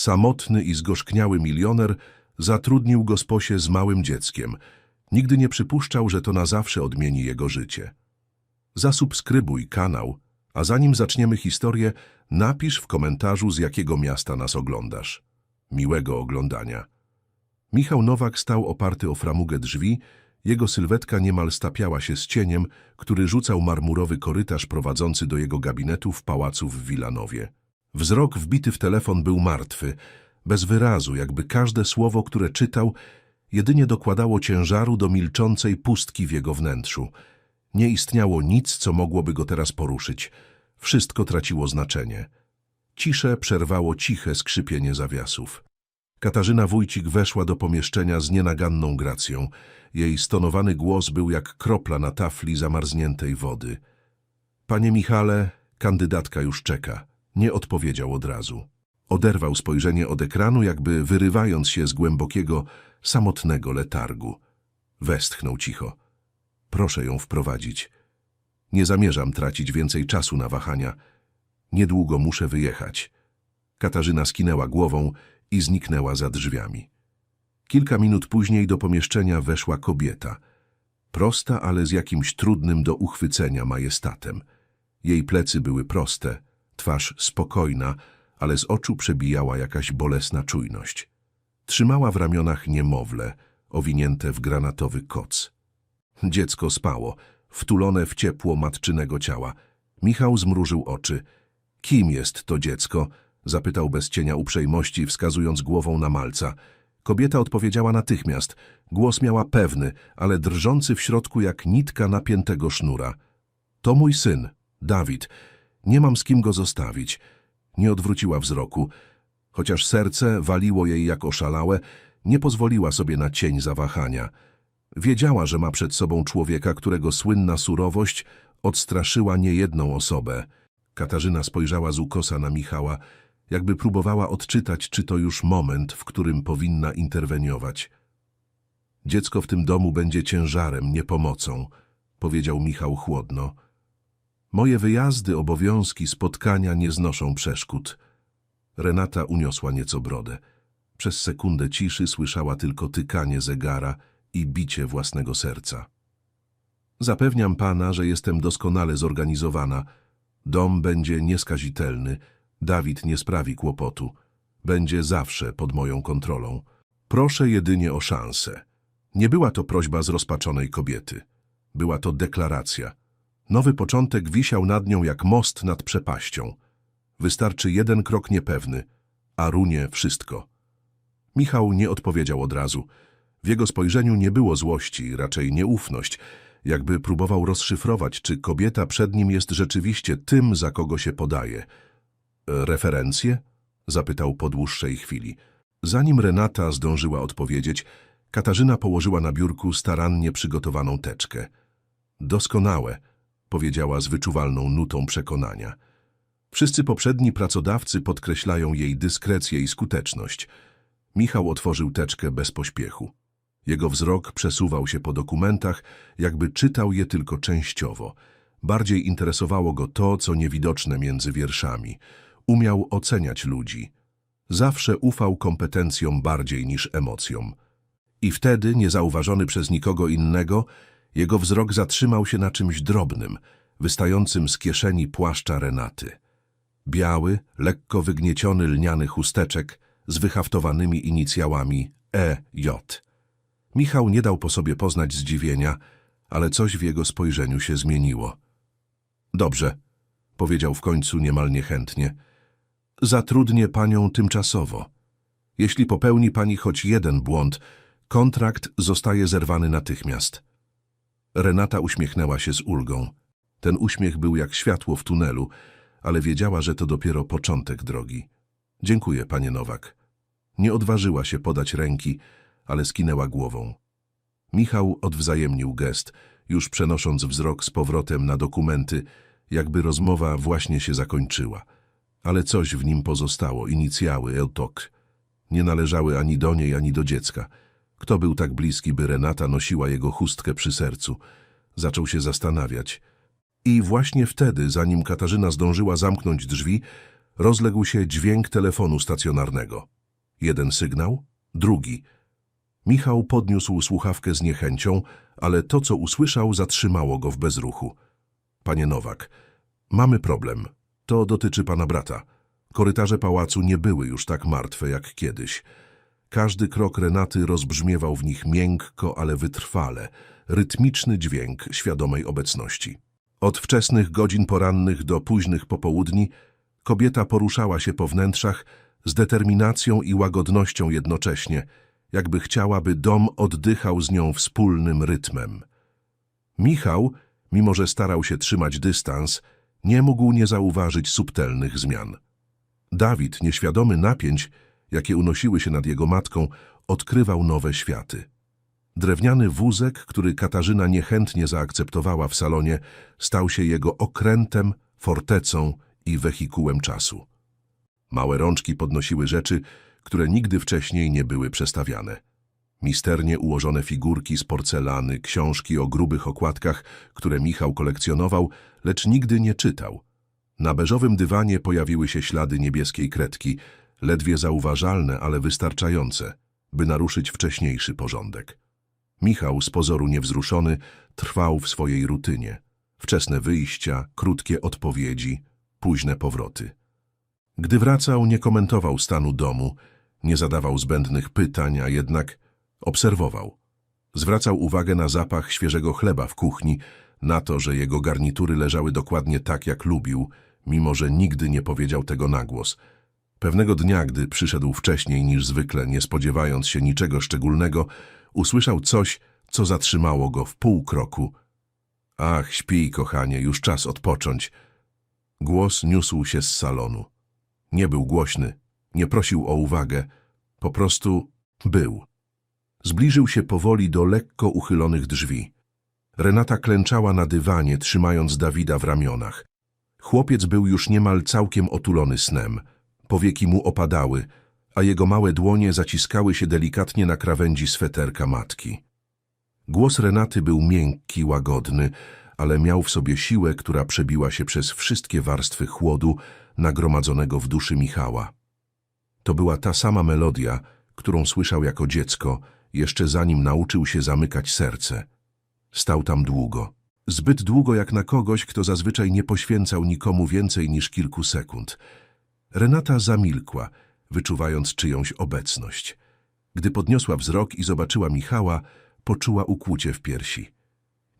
Samotny i zgorzkniały milioner zatrudnił gosposię z małym dzieckiem. Nigdy nie przypuszczał, że to na zawsze odmieni jego życie. Zasubskrybuj kanał, a zanim zaczniemy historię, napisz w komentarzu, z jakiego miasta nas oglądasz. Miłego oglądania. Michał Nowak stał oparty o framugę drzwi, jego sylwetka niemal stapiała się z cieniem, który rzucał marmurowy korytarz prowadzący do jego gabinetu w pałacu w Wilanowie. Wzrok wbity w telefon był martwy, bez wyrazu, jakby każde słowo, które czytał, jedynie dokładało ciężaru do milczącej pustki w jego wnętrzu. Nie istniało nic, co mogłoby go teraz poruszyć. Wszystko traciło znaczenie. Ciszę przerwało ciche skrzypienie zawiasów. Katarzyna Wójcik weszła do pomieszczenia z nienaganną gracją. Jej stonowany głos był jak kropla na tafli zamarzniętej wody. Panie Michale, kandydatka już czeka. Nie odpowiedział od razu. Oderwał spojrzenie od ekranu, jakby wyrywając się z głębokiego, samotnego letargu. Westchnął cicho. Proszę ją wprowadzić. Nie zamierzam tracić więcej czasu na wahania. Niedługo muszę wyjechać. Katarzyna skinęła głową i zniknęła za drzwiami. Kilka minut później do pomieszczenia weszła kobieta. Prosta, ale z jakimś trudnym do uchwycenia majestatem. Jej plecy były proste, twarz spokojna, ale z oczu przebijała jakaś bolesna czujność. Trzymała w ramionach niemowlę, owinięte w granatowy koc. Dziecko spało, wtulone w ciepło matczynego ciała. Michał zmrużył oczy. Kim jest to dziecko? Zapytał bez cienia uprzejmości, wskazując głową na malca. Kobieta odpowiedziała natychmiast. Głos miała pewny, ale drżący w środku jak nitka napiętego sznura. To mój syn, Dawid. Nie mam z kim go zostawić. Nie odwróciła wzroku. Chociaż serce waliło jej jak oszalałe, nie pozwoliła sobie na cień zawahania. Wiedziała, że ma przed sobą człowieka, którego słynna surowość odstraszyła niejedną osobę. Katarzyna spojrzała z ukosa na Michała, jakby próbowała odczytać, czy to już moment, w którym powinna interweniować. Dziecko w tym domu będzie ciężarem, nie pomocą, powiedział Michał chłodno. Moje wyjazdy, obowiązki, spotkania nie znoszą przeszkód. Renata uniosła nieco brodę. Przez sekundę ciszy słyszała tylko tykanie zegara i bicie własnego serca. Zapewniam pana, że jestem doskonale zorganizowana. Dom będzie nieskazitelny. Dawid nie sprawi kłopotu. Będzie zawsze pod moją kontrolą. Proszę jedynie o szansę. Nie była to prośba zrozpaczonej kobiety. Była to deklaracja. Nowy początek wisiał nad nią jak most nad przepaścią. Wystarczy jeden krok niepewny, a runie wszystko. Michał nie odpowiedział od razu. W jego spojrzeniu nie było złości, raczej nieufność, jakby próbował rozszyfrować, czy kobieta przed nim jest rzeczywiście tym, za kogo się podaje. Referencje? zapytał po dłuższej chwili. Zanim Renata zdążyła odpowiedzieć, Katarzyna położyła na biurku starannie przygotowaną teczkę. Doskonałe, powiedziała z wyczuwalną nutą przekonania. Wszyscy poprzedni pracodawcy podkreślają jej dyskrecję i skuteczność. Michał otworzył teczkę bez pośpiechu. Jego wzrok przesuwał się po dokumentach, jakby czytał je tylko częściowo. Bardziej interesowało go to, co niewidoczne między wierszami. Umiał oceniać ludzi. Zawsze ufał kompetencjom bardziej niż emocjom. I wtedy, niezauważony przez nikogo innego, jego wzrok zatrzymał się na czymś drobnym, wystającym z kieszeni płaszcza Renaty. Biały, lekko wygnieciony lniany chusteczek z wyhaftowanymi inicjałami E.J. Michał nie dał po sobie poznać zdziwienia, ale coś w jego spojrzeniu się zmieniło. Dobrze, powiedział w końcu niemal niechętnie. Zatrudnię panią tymczasowo. Jeśli popełni pani choć jeden błąd, kontrakt zostaje zerwany natychmiast. Renata uśmiechnęła się z ulgą. Ten uśmiech był jak światło w tunelu, ale wiedziała, że to dopiero początek drogi. Dziękuję, panie Nowak. Nie odważyła się podać ręki, ale skinęła głową. Michał odwzajemnił gest, już przenosząc wzrok z powrotem na dokumenty, jakby rozmowa właśnie się zakończyła. Ale coś w nim pozostało, inicjały, Eutok. Nie należały ani do niej, ani do dziecka. Kto był tak bliski, by Renata nosiła jego chustkę przy sercu? Zaczął się zastanawiać. I właśnie wtedy, zanim Katarzyna zdążyła zamknąć drzwi, Rozległ się dźwięk telefonu stacjonarnego. Jeden sygnał, drugi. Michał podniósł słuchawkę z niechęcią, ale to, co usłyszał, zatrzymało go w bezruchu. Panie Nowak, mamy problem. To dotyczy pana brata. Korytarze pałacu nie były już tak martwe jak kiedyś. Każdy krok Renaty rozbrzmiewał w nich miękko, ale wytrwale, rytmiczny dźwięk świadomej obecności. Od wczesnych godzin porannych do późnych popołudni kobieta poruszała się po wnętrzach z determinacją i łagodnością jednocześnie, jakby chciała, by dom oddychał z nią wspólnym rytmem. Michał, mimo że starał się trzymać dystans, nie mógł nie zauważyć subtelnych zmian. Dawid, nieświadomy napięć, jakie unosiły się nad jego matką, odkrywał nowe światy. Drewniany wózek, który Katarzyna niechętnie zaakceptowała w salonie, stał się jego okrętem, fortecą i wehikułem czasu. Małe rączki podnosiły rzeczy, które nigdy wcześniej nie były przestawiane. Misternie ułożone figurki z porcelany, książki o grubych okładkach, które Michał kolekcjonował, lecz nigdy nie czytał. Na beżowym dywanie pojawiły się ślady niebieskiej kredki, ledwie zauważalne, ale wystarczające, by naruszyć wcześniejszy porządek. Michał, z pozoru niewzruszony, trwał w swojej rutynie. Wczesne wyjścia, krótkie odpowiedzi, późne powroty. Gdy wracał, nie komentował stanu domu, nie zadawał zbędnych pytań, a jednak obserwował. Zwracał uwagę na zapach świeżego chleba w kuchni, na to, że jego garnitury leżały dokładnie tak, jak lubił, mimo że nigdy nie powiedział tego na głos. Pewnego dnia, gdy przyszedł wcześniej niż zwykle, nie spodziewając się niczego szczególnego, usłyszał coś, co zatrzymało go w pół kroku. Ach, śpij, kochanie, już czas odpocząć. Głos niósł się z salonu. Nie był głośny, nie prosił o uwagę, po prostu był. Zbliżył się powoli do lekko uchylonych drzwi. Renata klęczała na dywanie, trzymając Dawida w ramionach. Chłopiec był już niemal całkiem otulony snem. Powieki mu opadały, a jego małe dłonie zaciskały się delikatnie na krawędzi sweterka matki. Głos Renaty był miękki, łagodny, ale miał w sobie siłę, która przebiła się przez wszystkie warstwy chłodu nagromadzonego w duszy Michała. To była ta sama melodia, którą słyszał jako dziecko, jeszcze zanim nauczył się zamykać serce. Stał tam długo. Zbyt długo jak na kogoś, kto zazwyczaj nie poświęcał nikomu więcej niż kilku sekund. Renata zamilkła, wyczuwając czyjąś obecność. Gdy podniosła wzrok i zobaczyła Michała, poczuła ukłucie w piersi.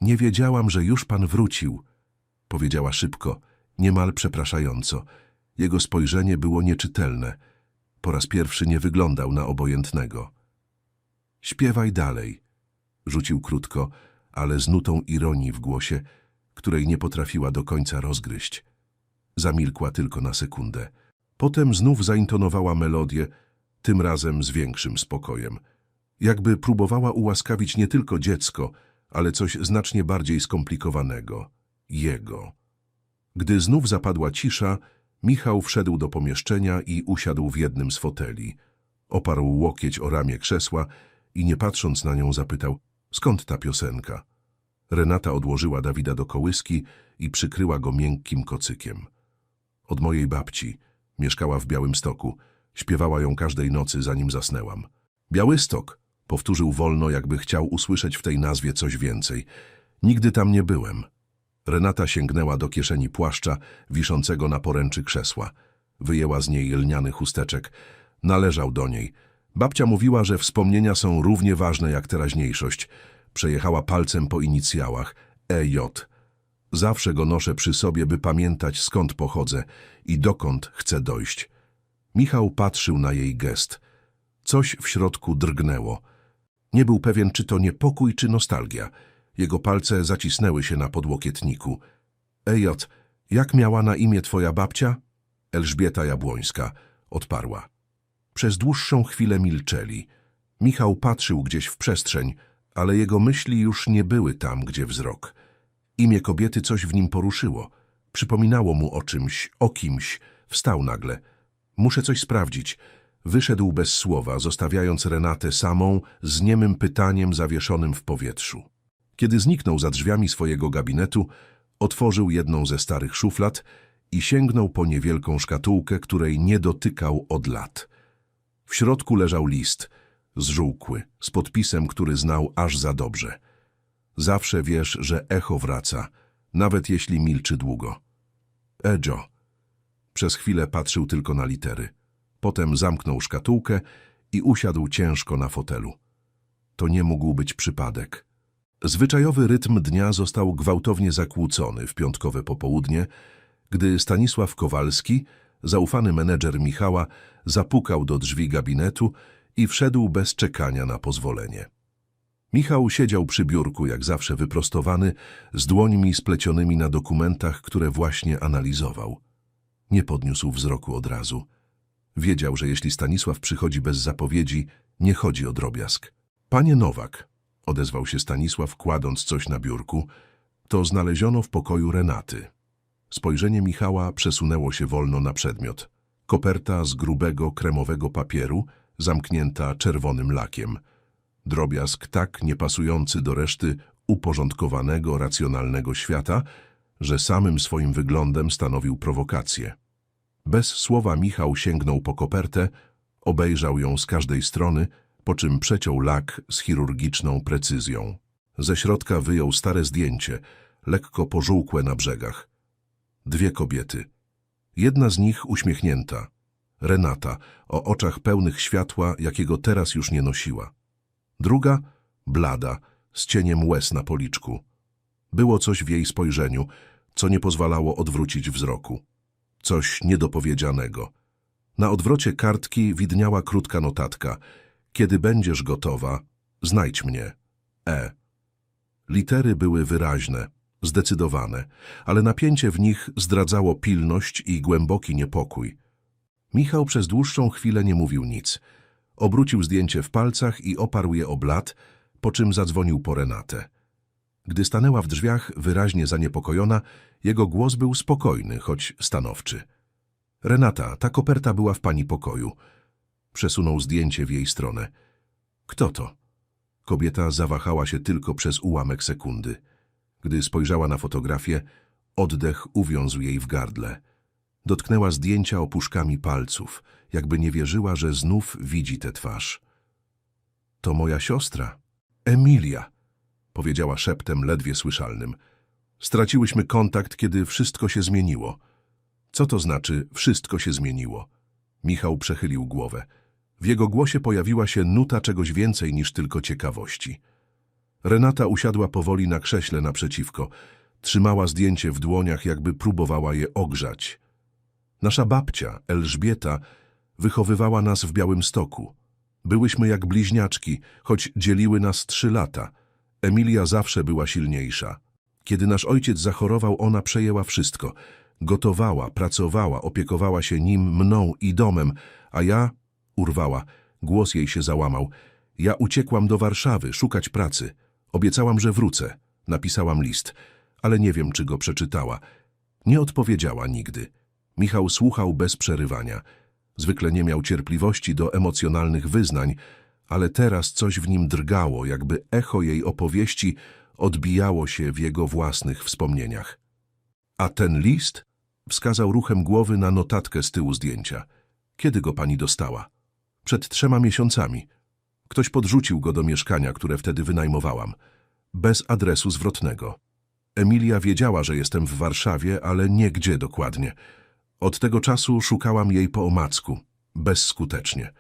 Nie wiedziałam, że już pan wrócił, powiedziała szybko, niemal przepraszająco. Jego spojrzenie było nieczytelne. Po raz pierwszy nie wyglądał na obojętnego. Śpiewaj dalej, rzucił krótko, ale z nutą ironii w głosie, której nie potrafiła do końca rozgryźć. Zamilkła tylko na sekundę. Potem znów zaintonowała melodię, tym razem z większym spokojem. Jakby próbowała ułaskawić nie tylko dziecko, ale coś znacznie bardziej skomplikowanego. Jego. Gdy znów zapadła cisza, Michał wszedł do pomieszczenia i usiadł w jednym z foteli. Oparł łokieć o ramię krzesła i nie patrząc na nią zapytał, skąd ta piosenka? Renata odłożyła Dawida do kołyski i przykryła go miękkim kocykiem. Od mojej babci. Mieszkała w Białymstoku. Śpiewała ją każdej nocy, zanim zasnęłam. Białystok, powtórzył wolno, jakby chciał usłyszeć w tej nazwie coś więcej. Nigdy tam nie byłem. Renata sięgnęła do kieszeni płaszcza, wiszącego na poręczy krzesła. Wyjęła z niej lniany chusteczek. Należał do niej. Babcia mówiła, że wspomnienia są równie ważne jak teraźniejszość. Przejechała palcem po inicjałach. EJ. Zawsze go noszę przy sobie, by pamiętać skąd pochodzę i dokąd chcę dojść. Michał patrzył na jej gest. Coś w środku drgnęło. Nie był pewien, czy to niepokój, czy nostalgia. Jego palce zacisnęły się na podłokietniku. Ejot, jak miała na imię twoja babcia? Elżbieta Jabłońska, odparła. Przez dłuższą chwilę milczeli. Michał patrzył gdzieś w przestrzeń, ale jego myśli już nie były tam, gdzie wzrok. Imię kobiety coś w nim poruszyło. Przypominało mu o czymś, o kimś. Wstał nagle. Muszę coś sprawdzić. Wyszedł bez słowa, zostawiając Renatę samą z niemym pytaniem zawieszonym w powietrzu. Kiedy zniknął za drzwiami swojego gabinetu, otworzył jedną ze starych szuflad i sięgnął po niewielką szkatułkę, której nie dotykał od lat. W środku leżał list, zżółkły, z podpisem, który znał aż za dobrze. Zawsze wiesz, że echo wraca, nawet jeśli milczy długo. Ejo. Przez chwilę patrzył tylko na litery. Potem zamknął szkatułkę i usiadł ciężko na fotelu. To nie mógł być przypadek. Zwyczajowy rytm dnia został gwałtownie zakłócony w piątkowe popołudnie, gdy Stanisław Kowalski, zaufany menedżer Michała, zapukał do drzwi gabinetu i wszedł bez czekania na pozwolenie. Michał siedział przy biurku, jak zawsze wyprostowany, z dłońmi splecionymi na dokumentach, które właśnie analizował. Nie podniósł wzroku od razu. Wiedział, że jeśli Stanisław przychodzi bez zapowiedzi, nie chodzi o drobiazg. Panie Nowak, odezwał się Stanisław, kładąc coś na biurku, to znaleziono w pokoju Renaty. Spojrzenie Michała przesunęło się wolno na przedmiot. Koperta z grubego, kremowego papieru, zamknięta czerwonym lakiem. Drobiazg tak niepasujący do reszty uporządkowanego, racjonalnego świata, że samym swoim wyglądem stanowił prowokację. Bez słowa Michał sięgnął po kopertę, obejrzał ją z każdej strony, po czym przeciął lak z chirurgiczną precyzją. Ze środka wyjął stare zdjęcie, lekko pożółkłe na brzegach. Dwie kobiety. Jedna z nich uśmiechnięta. Renata, o oczach pełnych światła, jakiego teraz już nie nosiła. Druga, blada, z cieniem łez na policzku. Było coś w jej spojrzeniu, co nie pozwalało odwrócić wzroku. Coś niedopowiedzianego. Na odwrocie kartki widniała krótka notatka. Kiedy będziesz gotowa, znajdź mnie. E. Litery były wyraźne, zdecydowane, ale napięcie w nich zdradzało pilność i głęboki niepokój. Michał przez dłuższą chwilę nie mówił nic. Obrócił zdjęcie w palcach i oparł je o blat, po czym zadzwonił po Renatę. Gdy stanęła w drzwiach, wyraźnie zaniepokojona, jego głos był spokojny, choć stanowczy. Renata, ta koperta była w pani pokoju. Przesunął zdjęcie w jej stronę. Kto to? Kobieta zawahała się tylko przez ułamek sekundy. Gdy spojrzała na fotografię, oddech uwiązł jej w gardle. Dotknęła zdjęcia opuszkami palców, jakby nie wierzyła, że znów widzi tę twarz. To moja siostra, Emilia, powiedziała szeptem ledwie słyszalnym. Straciłyśmy kontakt, kiedy wszystko się zmieniło. Co to znaczy wszystko się zmieniło? Michał przechylił głowę. W jego głosie pojawiła się nuta czegoś więcej niż tylko ciekawości. Renata usiadła powoli na krześle naprzeciwko. Trzymała zdjęcie w dłoniach, jakby próbowała je ogrzać. Nasza babcia, Elżbieta, wychowywała nas w Białymstoku. Byłyśmy jak bliźniaczki, choć dzieliły nas trzy lata. Emilia zawsze była silniejsza. Kiedy nasz ojciec zachorował, ona przejęła wszystko. Gotowała, pracowała, opiekowała się nim, mną i domem, a ja... Urwała. Głos jej się załamał. Ja uciekłam do Warszawy szukać pracy. Obiecałam, że wrócę. Napisałam list, ale nie wiem, czy go przeczytała. Nie odpowiedziała nigdy. Michał słuchał bez przerywania. Zwykle nie miał cierpliwości do emocjonalnych wyznań, ale teraz coś w nim drgało, jakby echo jej opowieści odbijało się w jego własnych wspomnieniach. A ten list? Wskazał ruchem głowy na notatkę z tyłu zdjęcia. Kiedy go pani dostała? Przed trzema miesiącami. Ktoś podrzucił go do mieszkania, które wtedy wynajmowałam. Bez adresu zwrotnego. Emilia wiedziała, że jestem w Warszawie, ale nie gdzie dokładnie. Od tego czasu szukałam jej po omacku. Bezskutecznie.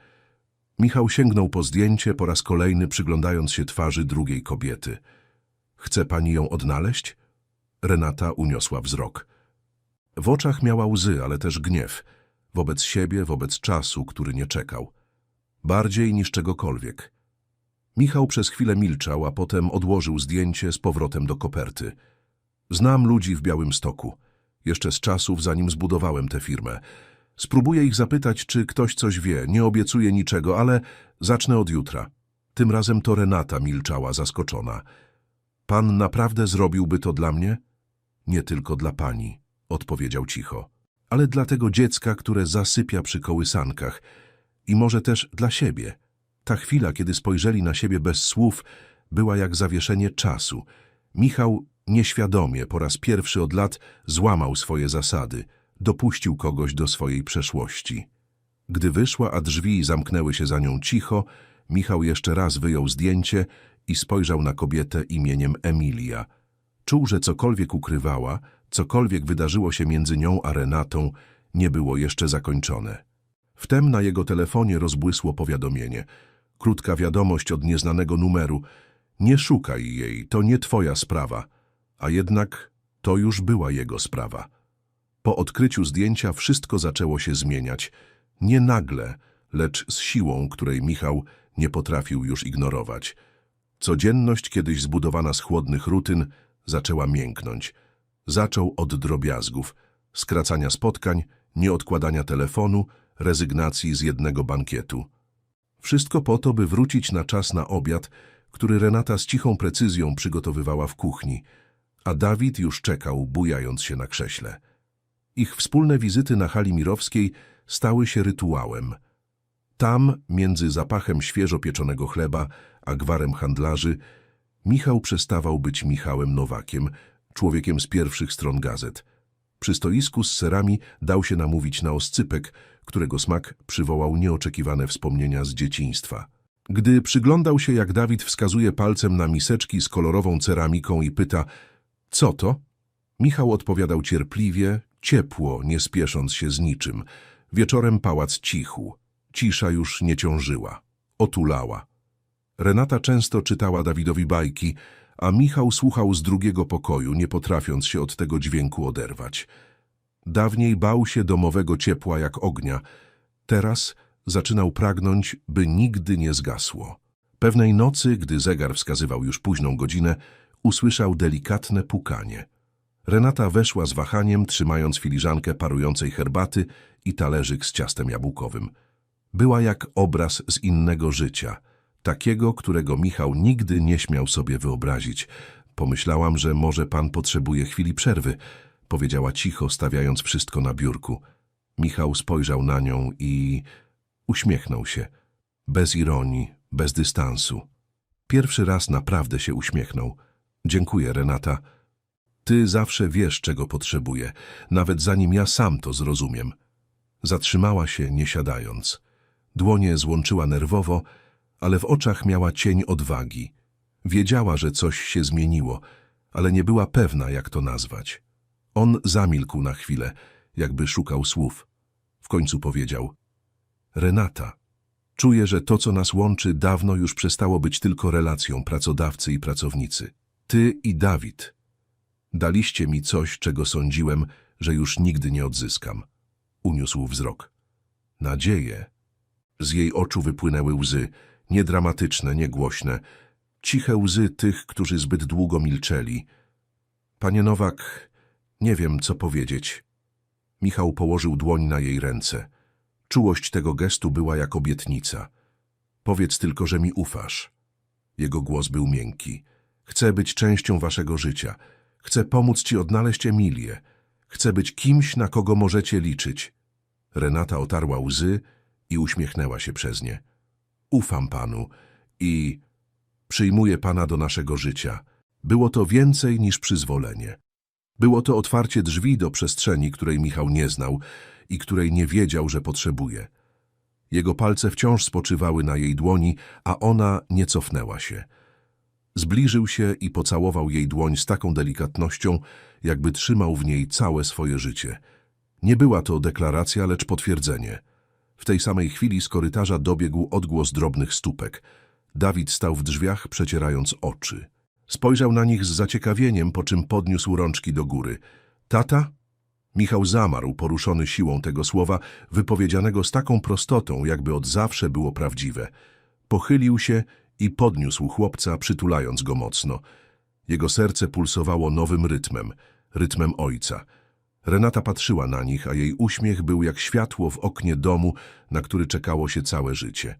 Michał sięgnął po zdjęcie, po raz kolejny przyglądając się twarzy drugiej kobiety. Chce pani ją odnaleźć? Renata uniosła wzrok. W oczach miała łzy, ale też gniew. Wobec siebie, wobec czasu, który nie czekał. Bardziej niż czegokolwiek. Michał przez chwilę milczał, a potem odłożył zdjęcie z powrotem do koperty. Znam ludzi w Białymstoku. Jeszcze z czasów, zanim zbudowałem tę firmę. Spróbuję ich zapytać, czy ktoś coś wie. Nie obiecuję niczego, ale zacznę od jutra. Tym razem to Renata milczała, zaskoczona. Pan naprawdę zrobiłby to dla mnie? Nie tylko dla pani, odpowiedział cicho. Ale dla tego dziecka, które zasypia przy kołysankach. I może też dla siebie. Ta chwila, kiedy spojrzeli na siebie bez słów, była jak zawieszenie czasu. Michał nieświadomie po raz pierwszy od lat złamał swoje zasady. dopuścił kogoś do swojej przeszłości. Gdy wyszła, a drzwi zamknęły się za nią cicho, Michał jeszcze raz wyjął zdjęcie i spojrzał na kobietę imieniem Emilia. Czuł, że cokolwiek ukrywała, cokolwiek wydarzyło się między nią a Renatą, nie było jeszcze zakończone. Wtem na jego telefonie rozbłysło powiadomienie. Krótka wiadomość od nieznanego numeru. Nie szukaj jej, to nie twoja sprawa. A jednak to już była jego sprawa. Po odkryciu zdjęcia wszystko zaczęło się zmieniać. Nie nagle, lecz z siłą, której Michał nie potrafił już ignorować. Codzienność, kiedyś zbudowana z chłodnych rutyn, zaczęła mięknąć. Zaczął od drobiazgów, skracania spotkań, nieodkładania telefonu, rezygnacji z jednego bankietu. Wszystko po to, by wrócić na czas na obiad, który Renata z cichą precyzją przygotowywała w kuchni, a Dawid już czekał, bujając się na krześle. Ich wspólne wizyty na hali mirowskiej stały się rytuałem. Tam, między zapachem świeżo pieczonego chleba a gwarem handlarzy, Michał przestawał być Michałem Nowakiem, człowiekiem z pierwszych stron gazet. Przy stoisku z serami dał się namówić na oscypek, którego smak przywołał nieoczekiwane wspomnienia z dzieciństwa. Gdy przyglądał się, jak Dawid wskazuje palcem na miseczki z kolorową ceramiką i pyta, co to? Michał odpowiadał cierpliwie, ciepło, nie spiesząc się z niczym. Wieczorem pałac cichł. Cisza już nie ciążyła. Otulała. Renata często czytała Dawidowi bajki, a Michał słuchał z drugiego pokoju, nie potrafiąc się od tego dźwięku oderwać. Dawniej bał się domowego ciepła jak ognia. Teraz zaczynał pragnąć, by nigdy nie zgasło. Pewnej nocy, gdy zegar wskazywał już późną godzinę, usłyszał delikatne pukanie. Renata weszła z wahaniem, trzymając filiżankę parującej herbaty i talerzyk z ciastem jabłkowym. Była jak obraz z innego życia, takiego, którego Michał nigdy nie śmiał sobie wyobrazić. Pomyślałam, że może pan potrzebuje chwili przerwy, powiedziała cicho, stawiając wszystko na biurku. Michał spojrzał na nią i uśmiechnął się. Bez ironii, bez dystansu. Pierwszy raz naprawdę się uśmiechnął. Dziękuję, Renata. Ty zawsze wiesz, czego potrzebuję, nawet zanim ja sam to zrozumiem. Zatrzymała się, nie siadając. Dłonie złączyła nerwowo, ale w oczach miała cień odwagi. Wiedziała, że coś się zmieniło, ale nie była pewna, jak to nazwać. On zamilkł na chwilę, jakby szukał słów. W końcu powiedział: Renata, czuję, że to, co nas łączy, dawno już przestało być tylko relacją pracodawcy i pracownicy. Ty i Dawid. Daliście mi coś, czego sądziłem, że już nigdy nie odzyskam. Uniósł wzrok. Nadzieję. Z jej oczu wypłynęły łzy, niedramatyczne, niegłośne, ciche łzy tych, którzy zbyt długo milczeli. Panie Nowak, nie wiem, co powiedzieć. Michał położył dłoń na jej ręce. Czułość tego gestu była jak obietnica. Powiedz tylko, że mi ufasz. Jego głos był miękki. Chcę być częścią waszego życia. Chcę pomóc ci odnaleźć Emilię. Chcę być kimś, na kogo możecie liczyć. Renata otarła łzy i uśmiechnęła się przez nie. Ufam panu i przyjmuję pana do naszego życia. Było to więcej niż przyzwolenie. Było to otwarcie drzwi do przestrzeni, której Michał nie znał i której nie wiedział, że potrzebuje. Jego palce wciąż spoczywały na jej dłoni, a ona nie cofnęła się. Zbliżył się i pocałował jej dłoń z taką delikatnością, jakby trzymał w niej całe swoje życie. Nie była to deklaracja, lecz potwierdzenie. W tej samej chwili z korytarza dobiegł odgłos drobnych stópek. Dawid stał w drzwiach, przecierając oczy. Spojrzał na nich z zaciekawieniem, po czym podniósł rączki do góry. Tata? Michał zamarł, poruszony siłą tego słowa, wypowiedzianego z taką prostotą, jakby od zawsze było prawdziwe. Pochylił się i podniósł chłopca, przytulając go mocno. Jego serce pulsowało nowym rytmem, rytmem ojca. Renata patrzyła na nich, a jej uśmiech był jak światło w oknie domu, na który czekało się całe życie.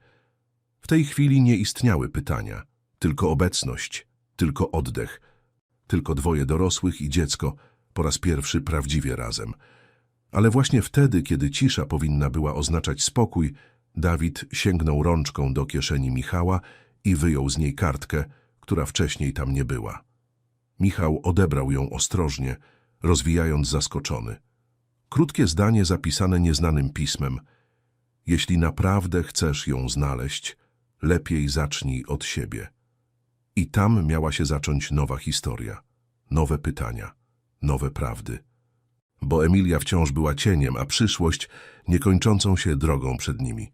W tej chwili nie istniały pytania, tylko obecność, tylko oddech, tylko dwoje dorosłych i dziecko, po raz pierwszy prawdziwie razem. Ale właśnie wtedy, kiedy cisza powinna była oznaczać spokój, Dawid sięgnął rączką do kieszeni Michała i wyjął z niej kartkę, która wcześniej tam nie była. Michał odebrał ją ostrożnie, rozwijając zaskoczony. Krótkie zdanie zapisane nieznanym pismem. Jeśli naprawdę chcesz ją znaleźć, lepiej zacznij od siebie. I tam miała się zacząć nowa historia, nowe pytania, nowe prawdy. Bo Emilia wciąż była cieniem, a przyszłość niekończącą się drogą przed nimi.